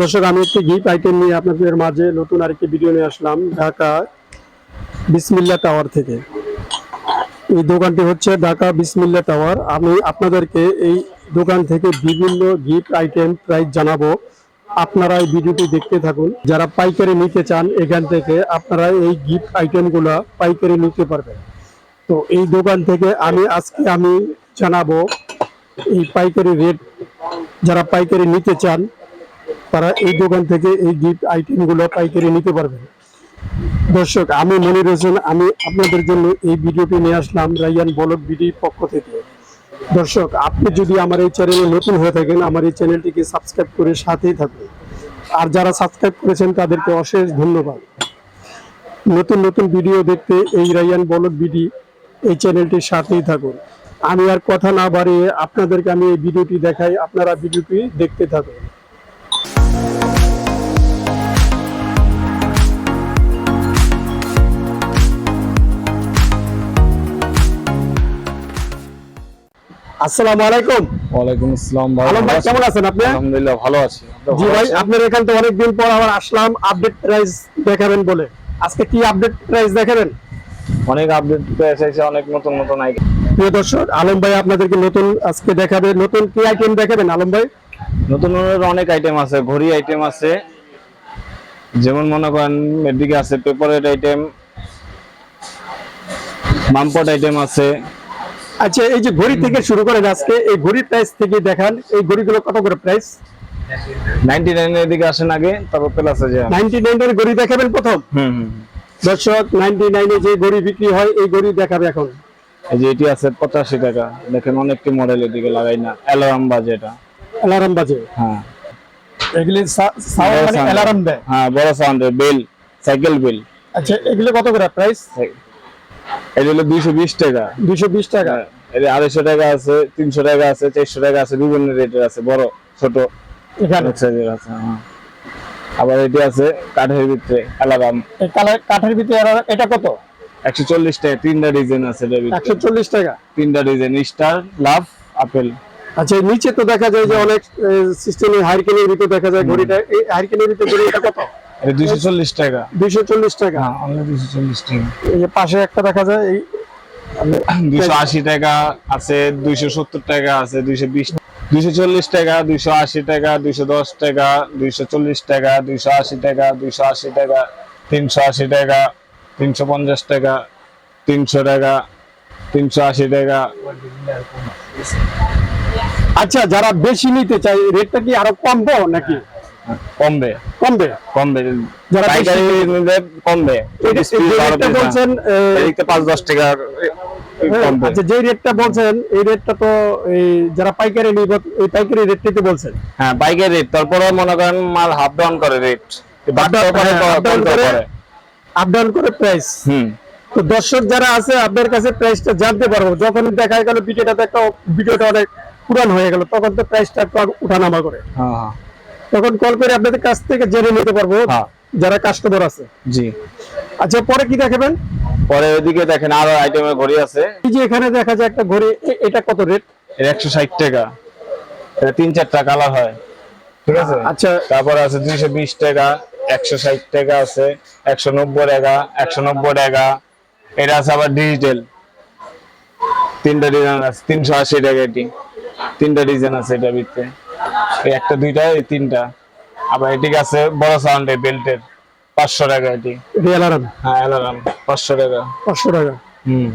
দর্শক, আমি একটি গিফট আইটেম নিয়ে আপনাদের মাঝে নতুন আরেকটি ভিডিও নিয়ে আসলাম ঢাকা বিসমিল্লা টাওয়ার থেকে। এই দোকানটি হচ্ছে ঢাকা বিসমিল্লা টাওয়ার আমি আপনাদেরকে এই দোকান থেকে বিভিন্ন গিফট আইটেম প্রাইস জানাব। আপনারা এই ভিডিওটি দেখতে থাকুন। যারা পাইকারি নিতে চান, এখান থেকে আপনারা এই গিফট আইটেমগুলো পাইকারি নিতে পারবেন। তো এই দোকান থেকে আমি আজকে আমি জানাব এই পাইকারি রেট যারা পাইকারি নিতে চান তারা এই দোকান থেকে এই গিফট আইটেমগুলো পাইকারি নিতে পারবেন দর্শক, আমি মনির হোসেন, আমি আপনাদের জন্য এই ভিডিওটি নিয়ে আসলাম রাইয়ান বলক বিডির পক্ষ থেকে। দর্শক, আপনি যদি আমার এই চ্যানেলে নতুন হয়ে থাকেন, আমার এই চ্যানেলটিকে সাবস্ক্রাইব করে সাথেই থাকুন। আর যারা সাবস্ক্রাইব করেছেন, তাদেরকে অশেষ ধন্যবাদ। নতুন নতুন ভিডিও দেখতে এই রাইয়ান বলক বিডি এই চ্যানেলটির সাথেই থাকুন। আমি আর কথা না বাড়িয়ে আপনাদেরকে আমি এই ভিডিওটি দেখাই, আপনারা ভিডিওটি দেখতে থাকুন। আসসালামু আলাইকুম। ওয়ালাইকুম আসসালাম ভাই আলম ভাই কেমন আছেন আপনি? আলহামদুলিল্লাহ ভালো আছি। জি ভাই আপনার এখান থেকে অনেকদিন পর আবার আসলাম আপডেট প্রাইস দেখাবেন বলে। আজকে কি আপডেট প্রাইস দেখাবেন? অনেক আপডেট পেয়ে এসেছে অনেক নতুন নতুন আইটেম। প্রিয় দর্শক আলম ভাই আপনাদেরকে নতুন আজকে দেখাবে। নতুন কি আইটেম দেখাবেন আলম ভাই? নতুন নতুন অনেক আইটেম আছে ঘড়ি আইটেম আছে। যেমন মনে করেন এদিকে আছে পেপারের আইটেম মামপট আইটেম আছে। আচ্ছা এই যে ঘড়ি থেকে শুরু করেন আজকে এই ঘড়ির প্রাইস থেকে দেখান এই ঘড়িগুলো কত করে প্রাইস নাইনটি নাইনের দিকে আসেন আগে তারপর প্লাসে যে নাইনটি নাইনের ঘড়ি দেখাবেন প্রথম? হুম হুম। দর্শক নাইনটি নাইনে যে ঘড়ি বিক্রি হয় এই ঘড়ি দেখাবে এখন। এই যে এটি আছে পঁচাশি টাকা। দেখেন অনেকটি মডেল এদিকে লাগাই না অ্যালার্ম বাজে এটা। অ্যালার্ম বাজে? হ্যাঁ। এগুলি সাউন্ড মানে। অ্যালার্ম দেয়। হ্যাঁ বড় সাউন্ডের বেল সাইকেল বেল আচ্ছা এগুলো কত করে প্রাইস এটা হলো দুইশো বিশ টাকা। দুইশো বিশ টাকা। এর আড়াইশো টাকা আছে তিনশো টাকা আছে চারশো টাকা আছে বিভিন্ন রেটের আছে বড় ছোট আছে হ্যাঁ। আবার এটি আছে কাঠের ভিতরে অ্যালার্ম এই কালার কাঠের ভিতরে এটা কত? একশো চল্লিশ টাকা তিনটা ডিজাইন আছে একশো চল্লিশ টাকা। তিনটা ডিজাইন স্টার লাভ আপেল। আচ্ছা নিচে তো দেখা যায় যে অনেক সিস্টেমে হারিকেনের ভিতরে দেখা যায় ঘড়িটা এই ভিতরে ঘড়িটা কত? এটা টাকা। হ্যাঁ অনলি টাকা। এই যে পাশে একটা দেখা যায় এই টাকা আছে দুইশো সত্তর টাকা আছে দুইশো বিশ দুইশো চল্লিশ টাকা দুইশো আশি টাকা দুইশো দশ টাকা দুইশো চল্লিশ টাকা দুইশো আশি টাকা দুইশো আশি টাকা তিনশো আশি টাকা তিনশো পঞ্চাশ টাকা তিনশো টাকা তিনশো আশি টাকা। আচ্ছা যারা বেশি নিতে চায় রেটটা কি আরও কমবো নাকি? কমবে। কমবে? কমবে। যারা পাইকারি নিলে কমবে। এটা- বলছেন টাকা আচ্ছা যে রেটটা বলছেন এই রেটটা তো এই যারা পাইকারি নিব এই পাইকারি রেটটাতে বলছেন। হ্যাঁ বাইকের রেট। তারপরে মনে করেন মাল হাফ ডাউন করে রেট। বাড়তেও পারে হ্যাঁ, করে। আপ ডাউন করে প্রাইস হুম। তো দর্শক যারা আছে আপনার কাছে প্রাইসটা জানতে পারব। যখন দেখা গেল ভিডিওটা একটা ভিডিওটা অনেক পুরান হয়ে গেল তখন তো প্রাইসটা একটু উঠানামা করে। হ্যাঁ হ্যাঁ। তখন কল করে আপনাদের কাছ থেকে জেনে নিতে পারব হ্যাঁ। যারা কাস্টমার আছে। জি। আচ্ছা পরে কি দেখাবেন? পরে ওইদিকে দেখেন আরও আইটেমের ঘড়ি আছে। এই যে এখানে দেখা যায় একটা ঘড়ি এটা কত রেট এর একশো ষাট টাকা। এটা তিন চারটা কালার হয়। ঠিক আছে? আচ্ছা। তারপর আছে দুইশো বিশ টাকা একশো ষাট টাকা আছে একশো নব্বই টাকা একশো নব্বই টাকা। এটা আছে আবার ডিজিটাল তিনটা ডিজাইন আছে তিনশো আশি টাকা এটি। তিনটা ডিজাইন আছে এটা ভিতরে। এই একটা দুইটা এই তিনটা। আবার এটি আছে বড় সাউন্ডের বেল্টের পাঁচশো টাকা এটি। রিয়েল আরাম হ্যাঁ অ্যালার্ম পাঁচশো টাকা। পাঁচশো টাকা। হুম।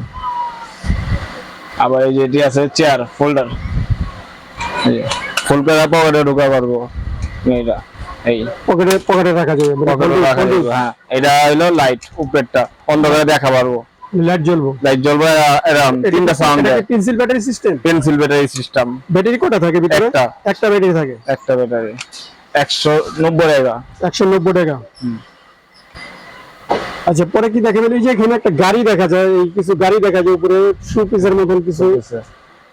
আবার এই যে এটি আছে চেয়ার ফোল্ডার ফুল করে পকেটে ঢুকা পারব। এইটা এই। পকেটে পকেটে রাখা যাবে। মানে পকেটে রাখা যাবে, হ্যাঁ। এটা হলো লাইট উপরেরটা অন্ধকারে দেখা পারব। লাইট জ্বলবো। লাইট জ্বলবে এরা- এরকম তিনটা sound pencil battery system pencil battery system battery কটা থাকে ভিতরে? একটা। একটা ব্যাটারি থাকে। একটা ব্যাটারি একশো নব্বই টাকা। একশো নব্বই টাকা। আচ্ছা পরে কি দেখা গেল এই যে এখানে একটা গাড়ি দেখা যায় এই কিছু গাড়ি দেখা যায় উপরে শু পিসের মতন কিছু।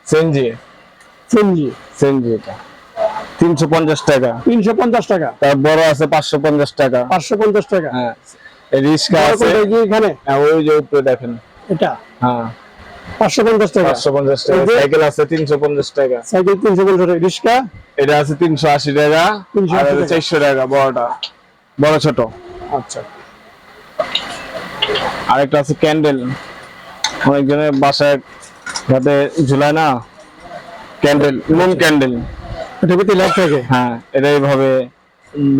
সেনজি সিএনজি সেনজি এটা। তিনশো পঞ্চাশ টাকা। তিনশো পঞ্চাশ টাকা। তার বড় আছে পাঁচশো পঞ্চাশ টাকা। পাঁচশো পঞ্চাশ টাকা। হ্যাঁ। রিক্সা আছে। এখানে? হ্যাঁ ওই যে উপরে দেখেন। এটা? হ্যাঁ। পাঁচশো পঞ্চাশ টাকা। পাঁচশো পঞ্চাশ টাকা। সাইকেল আছে তিনশো পঞ্চাশ টাকা। সাইকেল তিনশো পঞ্চাশ টাকা। রিক্সা এটা আছে তিনশো আশি টাকা। 380 আর টাকা। চারশো টাকা বড়টা। বড় ছোট। আচ্ছা। আরেকটা আছে ক্যান্ডেল। অনেকজনের বাসায় যাতে ঝুলায় না। ক্যান্ডেল মোম ক্যান্ডেল। এটা ভিতরে লাইট থাকে? হ্যাঁ এটা এইভাবে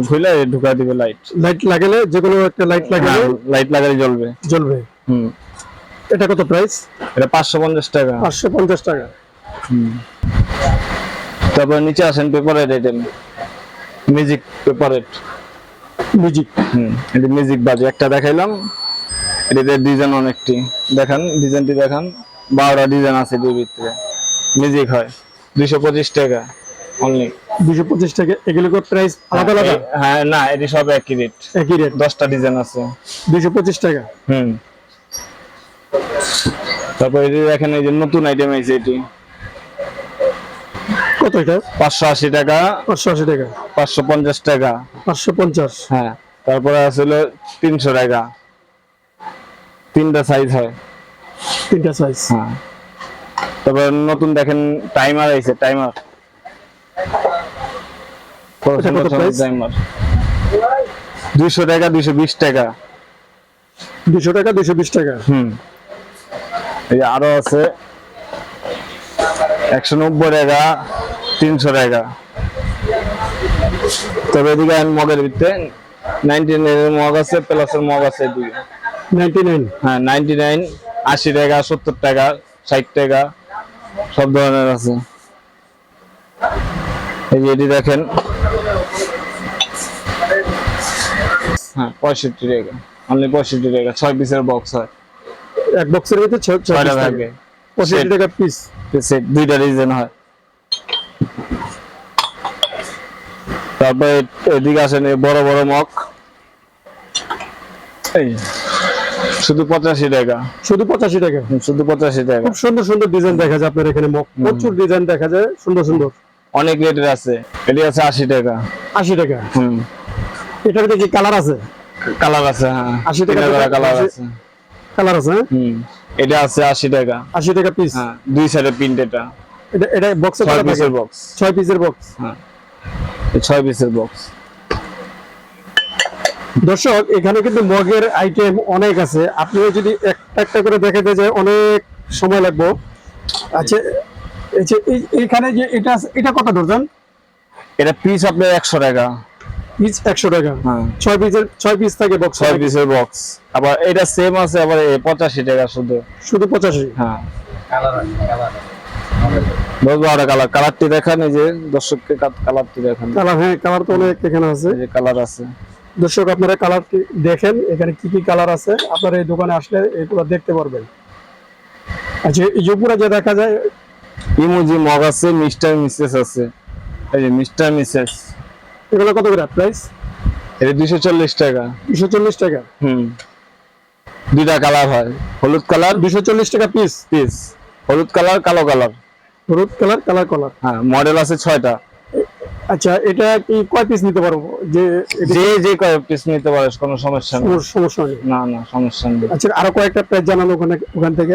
খুলে ঢুকা দিবে লাইট লাইট লাগালে যে কোনো একটা লাইট লাগালে লাইট লাগালে জ্বলবে। জ্বলবে। হুম। এটা কত প্রাইস এটা পাঁচশো পঞ্চাশ টাকা। পাঁচশো পঞ্চাশ টাকা। তারপর নিচে আসেন পেপারের আইটেম মিউজিক পেপারের মিউজিক হুম এটা মিউজিক বাজে। একটা দেখাইলাম। এটাতে ডিজাইন অনেকটি। দেখান ডিজাইনটি দেখান। বারোটা ডিজাইন আছে এটির ভিতরে। মিউজিক হয়। দুইশো পঁচিশ টাকা। অনলি দুশো পঁচিশ টাকা। এগুলো প্রাইস আলাদা আলাদা? হ্যাঁ না এটি সব একই রেট একই রেট দশটা ডিজাইন আছে। দুশো পঁচিশ টাকা? হুম। তারপর এটি দেখেন এই যে নতুন আইটেম আছে এটি। কত এটা? পাঁচশো আশি টাকা। পাঁচশো আশি টাকা। পাঁচশো পঞ্চাশ টাকা। পাঁচশো পঞ্চাশ। হ্যাঁ তারপরে আসলে তিনশো টাকা। তিনটা সাইজ হয়। তিনটা সাইজ হ্যাঁ। তারপর নতুন দেখেন টাইমার আইছে টাইমার এটা কত price? টাইমার দুইশো টাকা দুইশো বিশ টাকা। দুশো টাকা দুশো বিশ টাকা? হুম। এই আরও আছে। একশো নব্বই টাকা তিনশো টাকা। তবে এদিকে মগের ভিতরে নাইনটি নাইনের মগ আছে প্লাসের মগ আছে এদিকে। নাইনটি নাইন হ্যাঁ নাইনটি নাইন আশি টাকা সত্তর টাকা ষাট টাকা সব ধরনের আছে। এই যে এটি দেখেন হ্যাঁ পঁয়ষট্টি টাকা। অনলি পঁয়ষট্টি টাকা ছয় পিসের বক্স হয়। এক বক্সের ভিতরে ছয়টা থাকে। পঁয়ষট্টি টাকা পিস সেট দুইটা রিজন হয়। তারপরে এদিকে আসেন বড় বড় মগ। এই শুধু পঁচাশি টাকা। শুধু পঁচাশি টাকা? শুধু পঁচাশি টাকা। খুব সুন্দর সুন্দর ডিজাইন দেখা যায় আপনার এখানে মক প্রচুর ডিজাইন দেখা যায় সুন্দর সুন্দর। অনেক রেটের আছে। এটি আছে আশি টাকা। আশি টাকা। হুম। এটার কি কালার আছে? কালার আছে হ্যাঁ। 80 টাকা কালার আছে। কালার আছে হ্যাঁ? হুম এটা আছে আশি টাকা। আশি টাকা পিস হ্যাঁ দুই সাইডে প্রিন্ট এটা। এটা এটা বক্সে ছয় পিসের বক্স ছয় পিসের বক্স হ্যাঁ ছয় পিসের বক্স দর্শক এখানে কিন্তু মগের আইটেম অনেক আছে। আপনিও যদি একটা একটা করে দেখাতে যায় অনেক সময় লাগবে। আচ্ছা এই যে যে এটা এটা কত ডজন এটা পিস আপনার একশো টাকা। পিস একশো টাকা। হ্যাঁ। ছয় পিসের ছয় পিস থাকে বক্স ছয় পিসের বক্স আবার এটা সেম আছে আবার এ পঁচাশি টাকা শুধু। শুধু পঁচাশি? হ্যাঁ। দশ বারোটা কালার কালারটি দেখান এই যে দর্শককে কালারটি দেখান। কালার হ্যাঁ কালার তো অনেক এখানে আছে। এই যে কালার আছে। দর্শক আপনারা কালারটি দেখেন এখানে কি কি কালার আছে? আপনারা এই দোকানে আসলে এগুলো দেখতে পারবেন। আচ্ছা এই যে উপরে যে দেখা যায় ইমোজি মগ আছে মিস্টার মিসেস আছে। এই যে মিস্টার মিসেস। এগুলো কত করে প্রাইস এটা দুইশো চল্লিশ টাকা। দুশো চল্লিশ টাকা? হুম। দুইটা কালার হয়। হলুদ কালার দুশো চল্লিশ টাকা পিস পিস হলুদ কালার কালো কালার হলুদ কালার কালার কালার হ্যাঁ মডেল আছে ছয়টা। আচ্ছা এটা কি কয় পিস নিতে পারব? যে যে যে কয় পিস নিতে পারে কোনো সমস্যা নেই। সমস্যা নেই। না না সমস্যা নেই। আচ্ছা আরও কয়েকটা প্রাইস জানালো ওখানে ওখান থেকে।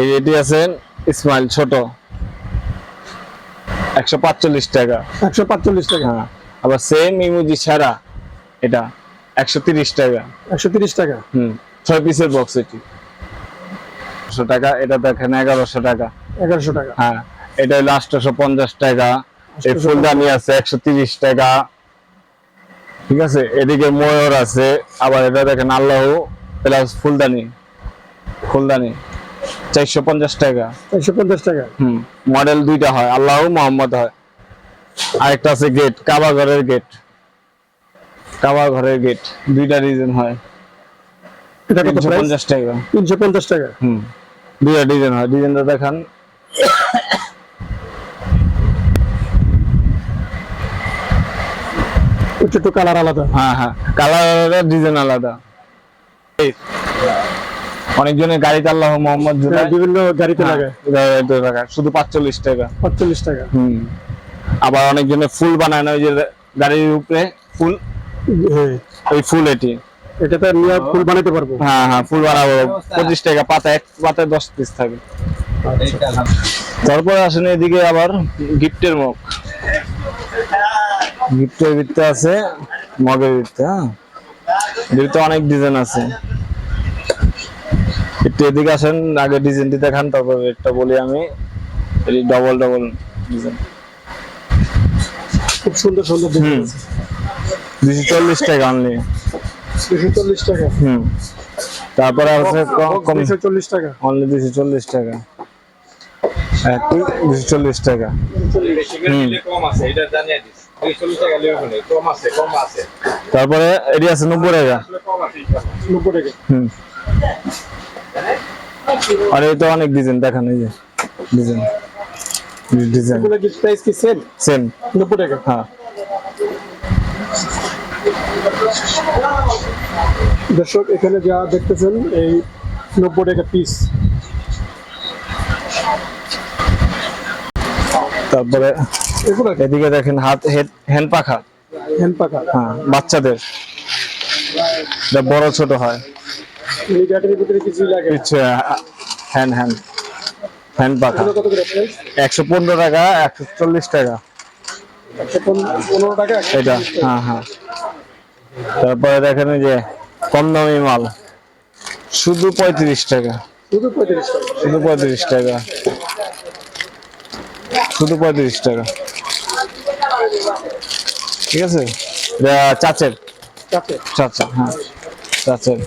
এই এটি আছে স্মাইল ছোট। একশো পাঁচচল্লিশ টাকা। একশো পাঁচচল্লিশ টাকা। হ্যাঁ। আবার সেম ইমোজি ছাড়া এটা একশো তিরিশ টাকা। একশো তিরিশ টাকা? হুম ছয় পিসের বক্স এটি। একশো টাকা এটা দেখেন এগারোশো টাকা। এগারোশো টাকা। হ্যাঁ এটা হলো আটশোশো পঞ্চাশ টাকা। এই ফুলদানি আছে একশো তিরিশ টাকা। ঠিক আছে এদিকে ময়ূর আছে আবার এটা দেখেন আল্লাহ প্লাস ফুলদানি। ফুলদানি চারশো পঞ্চাশ টাকা। একশো পঞ্চাশ টাকা। হুম মডেল দুইটা হয় আল্লাহ মোহাম্মদ হয়। আরেকটা আছে গেট কাবা ঘরের গেট কাবা ঘরের গেট দুইটা ডিজাইন হয়। এটা কত পঞ্চাশ টাকা। তিনশো পঞ্চাশ টাকা? হুম দুইটা ডিজাইন হয়। ডিজাইনটা দেখান। একটু একটু কালার আলাদা। হ্যাঁ হ্যাঁ কালার আলাদা ডিজাইন আলাদা। অনেকজনের গাড়িতে আল্লাহ মোহাম্মদ বিভিন্ন গাড়িতে লাগে। শুধু পাঁচচল্লিশ টাকা। পাঁচচল্লিশ টাকা। হুম। আবার অনেকজনের ফুল বানায় না ওই যে গাড়ির উপরে ফুল? হ্যাঁ। ওই ফুল এটি। এটাতে নিয়ে ফুল বানাতে পারব। হ্যাঁ হ্যাঁ ফুল বানাবো। পঁচিশ টাকা পাতা এক পাতায় দশ পিস থাকে তারপরে আসেন এদিকে আবার গিফটের মুখ। গিফটের ভিতরে আছে মগের ভিতরে হ্যাঁ। ভিতরে অনেক ডিজাইন আছে। একটু এদিকে আসেন আগে ডিজাইনটি দেখান তারপর একটা বলি আমি। এটি ডবল ডবল ডিজাইন খুব সুন্দর সুন্দর হুম। দুশো চল্লিশ টাকা অনলি দুশো চল্লিশ টাকা। হুম। তারপরে আছে কম দুশো চল্লিশ টাকা। অনলি দুশো চল্লিশ টাকা। দুশো চল্লিশ টাকা। কম আছে এটা জানিয়ে দিস তারপরে এটি আছে নব্বই টাকা। হুম। আর এই তো অনেক ডিজাইন দেখান এই যে ডিজাইন ডিজাইন। এগুলো কি প্রাইস কি সেম সেম নব্বই টাকা? হ্যাঁ। দর্শক এখানে যা দেখতেছেন এই নব্বই টাকা পিস তারপরে এগুলো এদিকে দেখেন হাত হেড হ্যান্ড পাখা। হ্যান্ড পাকা হ্যাঁ বাচ্চাদের। এটা বড় ছোট হয়। এই ব্যাটারির ভিতরে কিছু লাগে কিছু হ্যান্ড হ্যান্ড হ্যান্ড পাখা। একশো পনেরো টাকা একশো চল্লিশ টাকা। এটা হ্যাঁ হ্যাঁ। তারপরে দেখেন যে কম দামি মাল। শুধু পঁয়ত্রিশ টাকা। শুধু পঁয়ত্রিশ টাকা। শুধু পঁয়ত্রিশ টাকা। শুধু পঁয়ত্রিশ টাকা। ঠিক আছে? চাচের। চাচা হ্যাঁ। চাচের।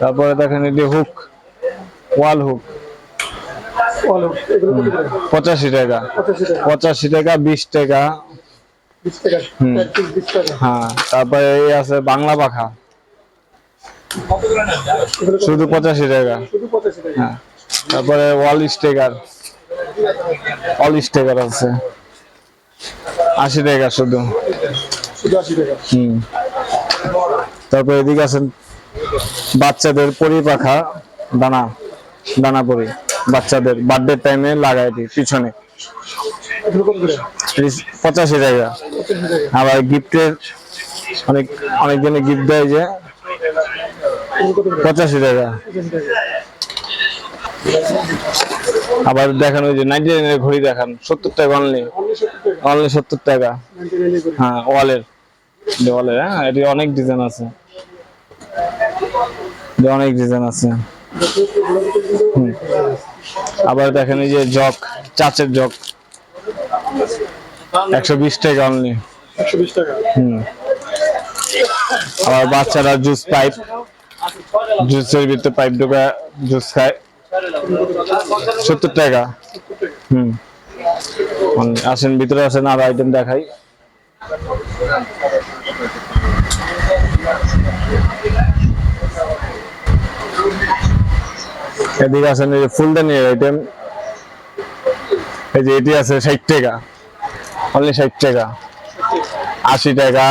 তারপরে দেখেন এটি হুক ওয়াল হুক ভালো এগুলো কত করে পঁচাশি টাকা। পঁচাশি টাকা। বিশ টাকা। হ্যাঁ তারপরে এই আছে বাংলা পাখা। শুধু পঁচাশি টাকা। হ্যাঁ তারপরে ওয়াল স্টেকার। অল স্টেকার আছে। আশি টাকা শুধু। হুম। তারপরে এদিকে আছেন বাচ্চাদের পরি পাখা দানা দানা পরি। বাচ্চাদের বার্থডে টাইমে লাগাই দিই, পিছনে। পঁচাশি টাকা। আবার গিফটের অনেক অনেক জনে গিফট দেয় যে পঁচাশি টাকা। আবার দেখান ওই যে নাইনটি নাইনের ঘড়ি দেখান, সত্তর টাকা অনলি অনলি সত্তর টাকা। হ্যাঁ ওয়ালের। ওয়ালের হ্যাঁ এটি অনেক ডিজাইন আছে। অনেক ডিজাইন আছে। আবার দেখেন এই যে জগ চাচের জগ। একশো বিশ টাকা অনলি একশো বিশ টাকা? হুম। আবার বাচ্চারা জুস পাইপ জুসের ভিতরে পাইপ ঢোকা জুস খায়। সত্তর টাকা। হুম। আসেন ভিতরে আসেন আর আইটেম দেখাই। এদিকে আছেন এই যে ফুলদানির আইটেম এই যে এটি আছে ষাট টাকা। অনলি ষাট টাকা। আশি টাকা,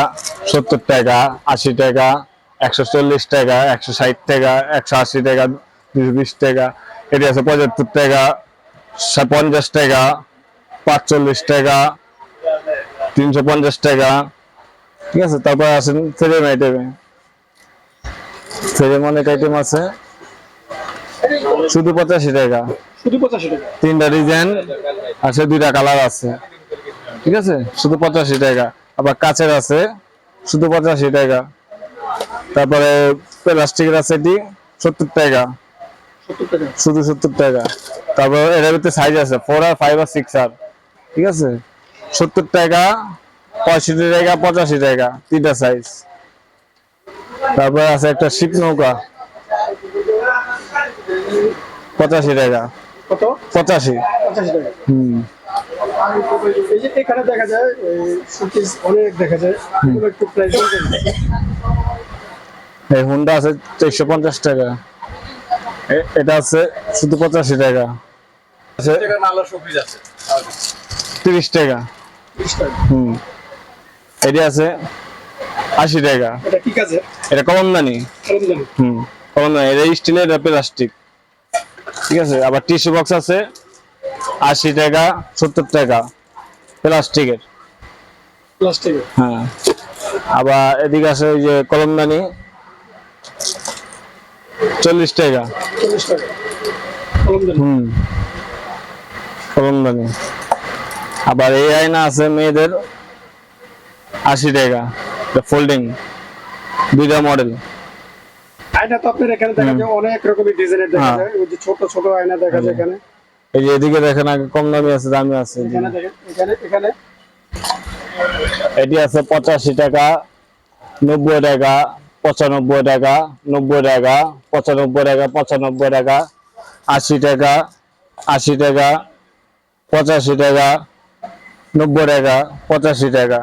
সত্তর টাকা, আশি টাকা, একশো চল্লিশ টাকা, একশো ষাট টাকা, একশো আশি টাকা, দুশো বিশ টাকা। এটি আছে পঁচাত্তর টাকা, পঞ্চাশ টাকা, পাঁচচল্লিশ টাকা, তিনশো পঞ্চাশ টাকা। ঠিক আছে, তারপর আছেন ফ্রেম আইটেমে ফ্রেম অনেক আইটেম আছে। শুধু পঁচাশি টাকা। শুধু পঁচাশি টাকা। তিনটা ডিজাইন আছে দুইটা কালার আছে। ঠিক আছে? শুধু পঁচাশি টাকা। আবার কাচের আছে শুধু পঁচাশি টাকা। তারপরে প্লাস্টিকের আছে এটি সত্তর টাকা। সত্তর টাকা। শুধু সত্তর টাকা। তারপর এর ভিতরে সাইজ আছে ফোর আর ফাইভ আর সিক্স আর। ঠিক আছে? সত্তর টাকা পঁয়ষট্টি টাকা পঁচাশি টাকা তিনটা সাইজ তারপরে আছে একটা শিপ নৌকা। পঁচাশি টাকা। কত? পঁচাশি। পঁচাশি টাকা। হুম। এই যে এখানে দেখা যায় শোকেস অনেক দেখা যায় একটু প্রাইস এই হুন্ডা আছে চারশো পঞ্চাশ টাকা। এটা আছে শুধু পঁচাশি টাকা। আছে এটা নালা শোপিস আছে। তিরিশ টাকা। হুম। এটি আছে আশি টাকা। এটা ঠিক আছে এটা হুম। স্টিলের এটা প্লাস্টিক ঠিক আছে আবার টিস্যু বক্স আছে আশি টাকা সত্তর টাকা প্লাস্টিকের। প্লাস্টিকের? হ্যাঁ আবার এদিকে আছে ওই যে কলমদানি চল্লিশ টাকা। চল্লিশ টাকা। হুম কলমদানি। আবার এই আয়না আছে মেয়েদের আশি টাকা ফোল্ডিং দুইটা মডেল আয়না তো আপনার এখানে দেখা যায় অনেক রকমের ডিজাইনের দেখা হ্যাঁ। যায়। ওই যে ছোট ছোট আয়না দেখা যায় এখানে। এই যে এদিকে দেখেন আগে কম দামি আছে দামি আছে। এখানে দেখেন এখানে এখানে। এটি আছে পঁচাশি টাকা নব্বই টাকা পঁচানব্বই টাকা নব্বই টাকা পঁচানব্বই টাকা পঁচানব্বই টাকা আশি টাকা আশি টাকা পঁচাশি টাকা নব্বই টাকা পঁচাশি টাকা।